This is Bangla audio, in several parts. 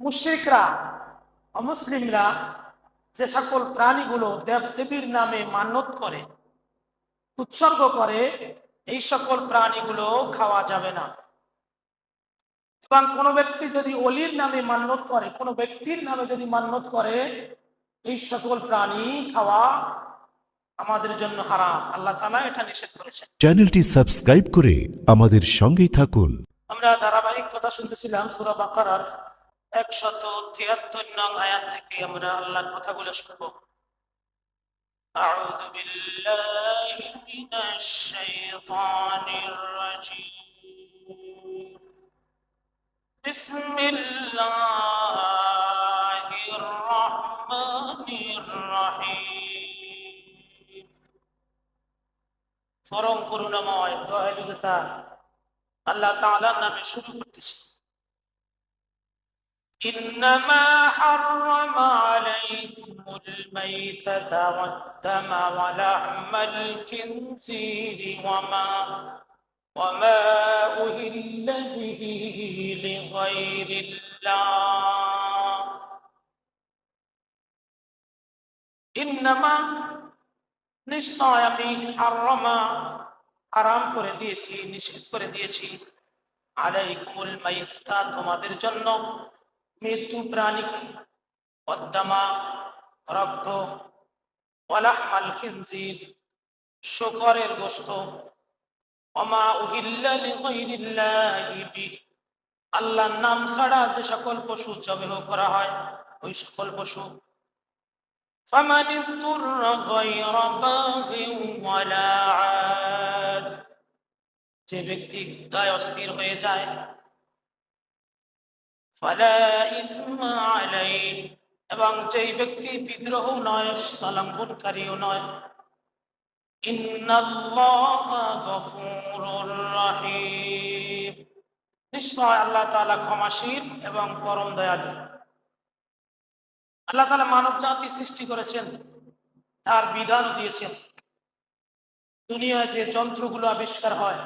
মুশ্রিকরা অমুসলিমরা যে সকল প্রাণীগুলো দেব দেবীর নামে মান্যত করে উৎসর্গ করে এই সকল প্রাণীগুলো খাওয়া যাবে না। এবং কোনো ব্যক্তি যদি অলির নামে মান্যত করে কোনো ব্যক্তির নামে যদি মান্যত করে এই সকল প্রাণী খাওয়া আমাদের জন্য হারাম। আল্লাহ তালা এটা নিষেধ করেছেন। চ্যানেলটি সাবস্ক্রাইব করে আমাদের সঙ্গেই থাকুন। আমরা ধারাবাহিক কথা শুনতেছিলাম সুরা বাকারার। একশত তিয়াত্তর নং আয়াত থেকে আমরা আল্লাহর কথাগুলো শুনবো أعوذ بالله من الشيطان الرجيم بسم الله الرحمن الرحيم পরম করুণাময় দয়ালুতা আল্লাহ তাআলার নামে শুরু করতেছি إنما حرم عليكم الميتة والدم ولحم الخنزير وما وما أهل به لغير الله إنما নিশ্চয় আমি হারমা আরাম করে দিয়েছি নিষেধ করে দিয়েছি আলাইকুমুল মাইতাতা তোমাদের জন্য মৃত্যু প্রাণীকে পদ্মামা রক্ত ওয়ালাহমাল খিনজির শুকরের গোশত অমা উহিল্লা লিগাইরিল্লাহি বিহ আল্লাহর নাম ছাড়া যে সকল পশু জবেহ করা হয় ওই সকল পশু فمن اضطر غير باغ ولا عاد যে ব্যক্তি ক্ষুধায় অস্থির হয়ে যায় ফালা ইসমা আলাইহি এবং যেই ব্যক্তি বিদ্রোহ নয় সীমালঙ্ঘনকারীও নয়। নিশ্চয় আল্লাহ তাআলা ক্ষমাশীল এবং পরম দয়ালু। আল্লাহ তালা মানব জাতি সৃষ্টি করেছেন, তার বিধান দিয়েছেন। দুনিয়ায় যে যন্ত্রগুলো আবিষ্কার হয়,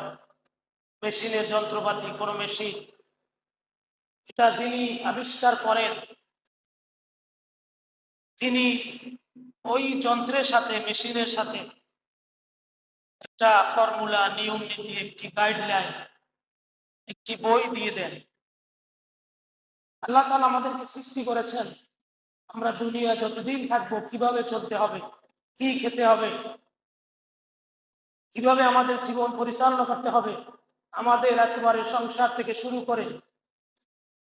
মেশিনের যন্ত্রপাতি, কোনো মেশিন এটা যিনি আবিষ্কার করেন, তিনি ওই যন্ত্রের সাথে, মেশিনের সাথে একটা ফর্মুলা, নিয়ম নীতি, একটি গাইডলাইন একটি বই দিয়ে দেন। আল্লাহ তালা আমাদেরকে সৃষ্টি করেছেন। আমরা দুনিয়া যতদিন থাকব, কীভাবে চলতে হবে, কি খেতে হবে, কীভাবে আমাদের জীবন পরিচালনা করতে হবে, আমাদের একেবারে সংসার থেকে শুরু করে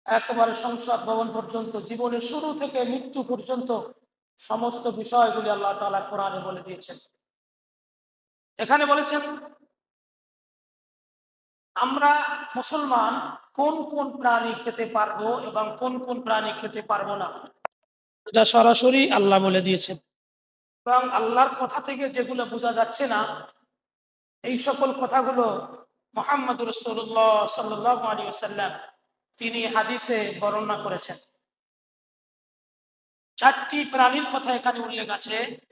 একেবারে সংসদ ভবন পর্যন্ত, জীবনের শুরু থেকে মৃত্যু পর্যন্ত সমস্ত বিষয়গুলি আল্লাহ তালা কোরআনে বলে দিয়েছেন। এখানে বলেছেন, আমরা মুসলমান কোন কোন প্রাণী খেতে পারব এবং কোন কোন প্রাণী খেতে পারব না এটা সরাসরি আল্লাহ বলে দিয়েছেন। এবং আল্লাহর কথা থেকে যেগুলো বোঝা যাচ্ছে না, এই সকল কথাগুলো মোহাম্মদ রসুল্লাহ সাল্লাহ আলী সাল্লাম তিনি হাদিসে বর্ণনা করেছেন। চারটি প্রাণীর কথা এখানে উল্লেখ আছে।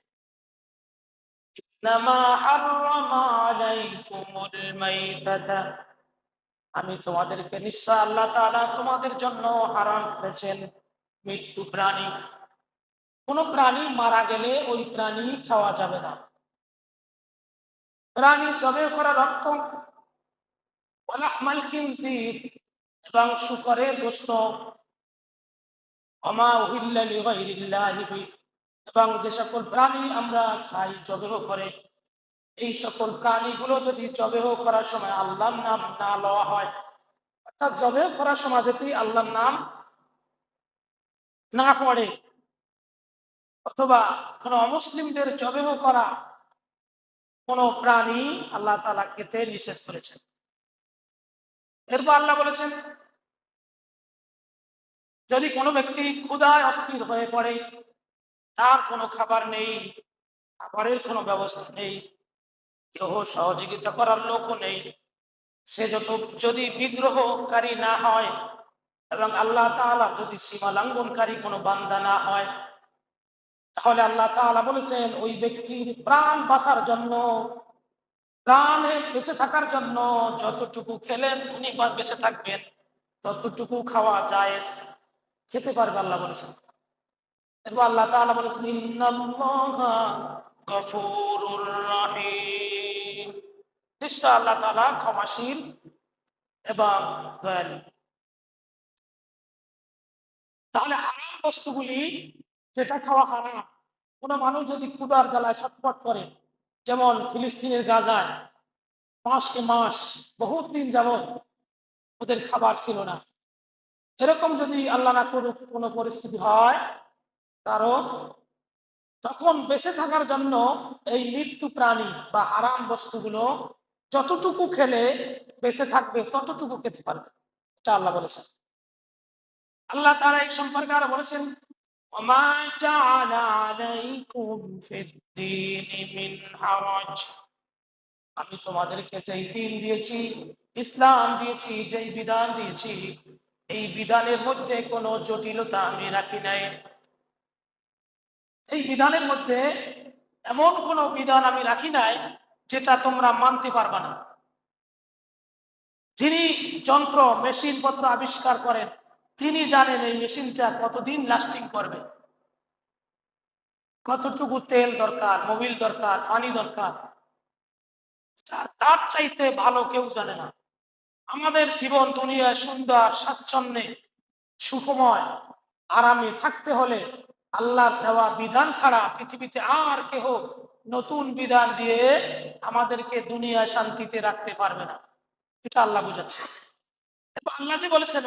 আমি তোমাদেরকে নিশ্চয় আল্লাহ তাআলা তোমাদের জন্য হারাম করেছেন মৃত্যু প্রাণী। কোন প্রাণী মারা গেলে ওই প্রাণী খাওয়া যাবে না। প্রাণী জবে করা রক্ত। এবং শুকরের উহিল্লা এবং যে সকল প্রাণী আমরা খাই জবেহ করে, এই সকল প্রাণীগুলো যদি জবেহ করার সময় আল্লাহর নাম না লওয়া হয়, অর্থাৎ জবেহ করার সময় যদি আল্লাহর নাম না পড়ে, অথবা কোনো অমুসলিমদের জবেহ করা কোনো প্রাণী আল্লাহ তালা খেতে নিষেধ করেছেন। এরপর আল্লাহ বলেছেন যদি কোনো ব্যক্তি ক্ষুধায় অস্থির হয়ে পড়ে, তার কোনো খাবার নেই, খাবারের কোনো ব্যবস্থা নেই কেউ সহযোগিতা করার লোকও নেই, সে যত, যদি বিদ্রোহকারী না হয় এবং আল্লাহ তাআলার যদি সীমা লঙ্ঘনকারী কোনো বান্দা না হয়, তাহলে আল্লাহ তাআলা বলেছেন, ওই ব্যক্তির প্রাণ বাঁচার জন্য, প্রাণে বেঁচে থাকার জন্য যতটুকু খেলেন, উনি বেঁচে থাকবেন, ততটুকু খাওয়া যায় খেতে পারবে আল্লাহ বলেছেন। এরপর আল্লাহ তাআলা বলেছেন নিশ্চয় আল্লাহ তাআলা ক্ষমাশীল এবং দয়ালু। তাহলে হারাম বস্তুগুলি যেটা খাওয়া হারাম, কোনো মানুষ যদি ক্ষুধার জ্বালায় ছটফট করে, যেমন ফিলিস্তিনের গাজায়, মাসকে মাস, বহুত দিন যাবৎ ওদের খাবার ছিল না। এরকম যদি আল্লাহ না করুক, কোনো পরিস্থিতি হয়, কারণ তখন বেঁচে থাকার জন্য এই মৃত্যু প্রাণী বা আরাম বস্তুগুলো যতটুকু খেলে বেঁচে থাকবে, ততটুকু খেতে পারবে। এটা আল্লাহ বলেছেন। আল্লাহ তারা এই সম্পর্কে আরও বলেছেন আমি তোমাদেরকে যেই দিন দিয়েছি, ইসলাম দিয়েছি, যেই বিধান দিয়েছি এই বিধানের মধ্যে কোনো জটিলতা আমি রাখি নাই। এই বিধানের মধ্যে এমন কোনো বিধান আমি রাখি নাই, যেটা তোমরা মানতে পারবা না। যিনি যন্ত্র, মেশিন পত্র আবিষ্কার করেন, তিনি জানেন এই মেশিনটা কতদিন লাস্টিং করবে। কতটুকু তেল দরকার, মোবিল দরকার, পানি দরকার তার চাইতে ভালো কেউ জানে না। আমাদের জীবন দুনিয়ায় সুন্দর, স্বাচ্ছন্দ্যে, সুখময়, আরামে থাকতে হলে আল্লাহর দেওয়া বিধান ছাড়া পৃথিবীতে আর কেহ নতুন বিধান দিয়ে আমাদেরকে দুনিয়ায় শান্তিতে রাখতে পারবে না। এটা আল্লাহ বুঝাচ্ছে। আল্লাহ যে বলেছেন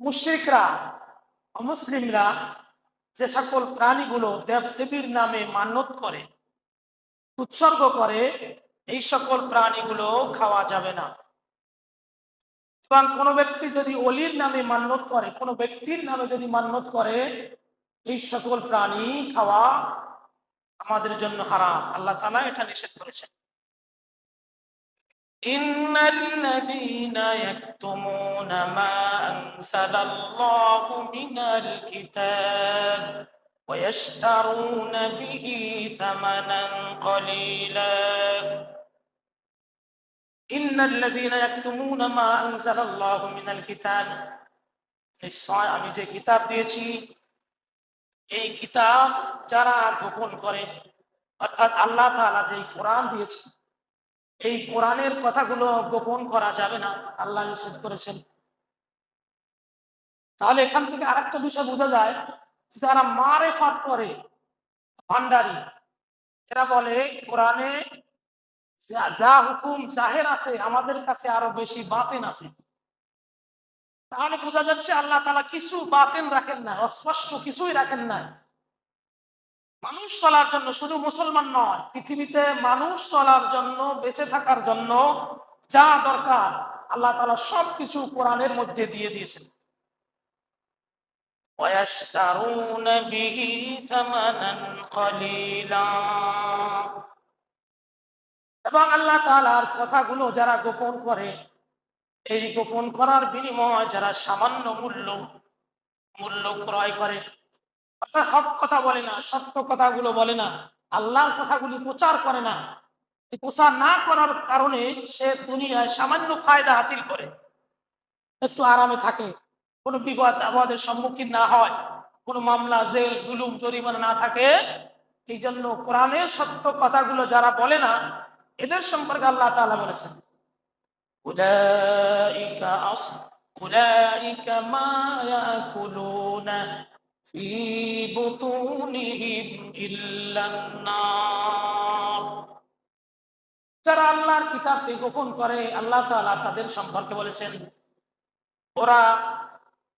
মুশ্রিকরা, অমুসলিমরা যে সকল প্রাণীগুলো দেব দেবীর নামে মান্যত করে উৎসর্গ করে এই সকল প্রাণীগুলো খাওয়া যাবে না এবং কোনো ব্যক্তি যদি অলির নামে মান্যত করে কোনো ব্যক্তির নামে যদি মান্যত করে এই সকল প্রাণী খাওয়া আমাদের জন্য হারাম আল্লাহ তালা এটা নিষেধ করেছেন إن الذين يكتمون ما أنزل الله من الكتاب ويشترون به ثمنا قليلا إن الذين يكتمون ما أنزل الله من الكتاب নিশ্চয় আমি যে কিতাব দিয়েছি এই কিতাব যারা গোপন করে অর্থাৎ আল্লাহ তাআলা যে কোরআন দিয়েছে এই কোরআনের কথাগুলো গোপন করা যাবে না আল্লাহ নিষেধ করেছেন তাহলে এখান থেকে আরেকটা বিষয় বোঝা যায় যারা মারে ফাত করে, ভান্ডারি, এরা বলে, কোরআনে যা হুকুম জাহের আছে, আমাদের কাছে আরও বেশি বাতেন আছে। তাহলে বোঝা যাচ্ছে আল্লাহ তালা কিছু বাতেন রাখেন না, অস্পষ্ট কিছুই রাখেন না। মানুষ চলার জন্য শুধু মুসলমান নয়, পৃথিবীতে মানুষ চলার জন্য, বেঁচে থাকার জন্য যা দরকার, আল্লাহ তালা সবকিছু কোরআনের মধ্যে দিয়ে দিয়েছেন। ويشترون به ثمنا قليلا এবং আল্লাহ তাআলার কথাগুলো যারা গোপন করে এই গোপন করার বিনিময় যারা সামান্য মূল্য মূল্য ক্রয় করে অর্থাৎ হক কথা বলে না সত্য কথাগুলো বলে না আল্লাহর কথাগুলি প্রচার করে না এই প্রচার না করার কারণে সে দুনিয়ায় সামান্য ফায়দা হাসিল করে একটু আরামে থাকে কোনো বিপদ আপদের সম্মুখীন না হয়, কোনো মামলা, জেল, জুলুম, জরিমানা না থাকে। এই জন্য কোরআনের সত্য কথাগুলো যারা বলে না, এদের সম্পর্কে আল্লাহ তাআলা বলেছেন। যারা আল্লাহর কিতাবকে গোপন করে, আল্লাহ তাআলা তাদের সম্পর্কে বলেছেন, ওরা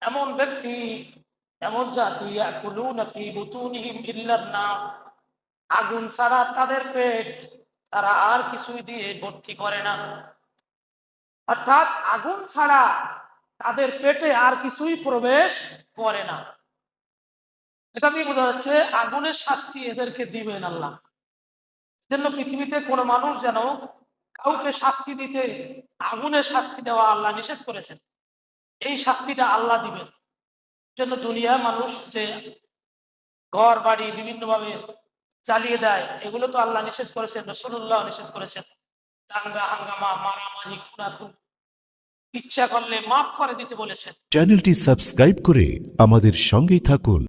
এমন ব্যক্তি, এমন জাতি আগুন ছাড়া তাদের পেট, তারা আর কিছুই দিয়ে ভর্তি করে না। অর্থাৎ আগুন ছাড়া তাদের পেটে আর কিছুই প্রবেশ করে না। এটা দিয়ে বোঝা যাচ্ছে আগুনের শাস্তি এদেরকে দিবেন আল্লাহ। জন্য পৃথিবীতে কোনো মানুষ যেন কাউকে শাস্তি দিতে, আগুনের শাস্তি দেওয়া আল্লাহ নিষেধ করেছেন। এই শাস্তিটা আল্লাহ দিবেন। জন্য দুনিয়া মানুষ যে ঘর, বাড়ি বিভিন্নভাবে চালিয়ে দেয়, এগুলো তো আল্লাহ নিষেধ করেছেন রসুল্লাহ নিষেধ করেছেন। দাঙ্গা, হাঙ্গামা, মারামারি, খুনাখুন, ইচ্ছা করলে মাফ করে দিতে বলেছেন। চ্যানেলটি সাবস্ক্রাইব করে আমাদের সঙ্গেই থাকুন।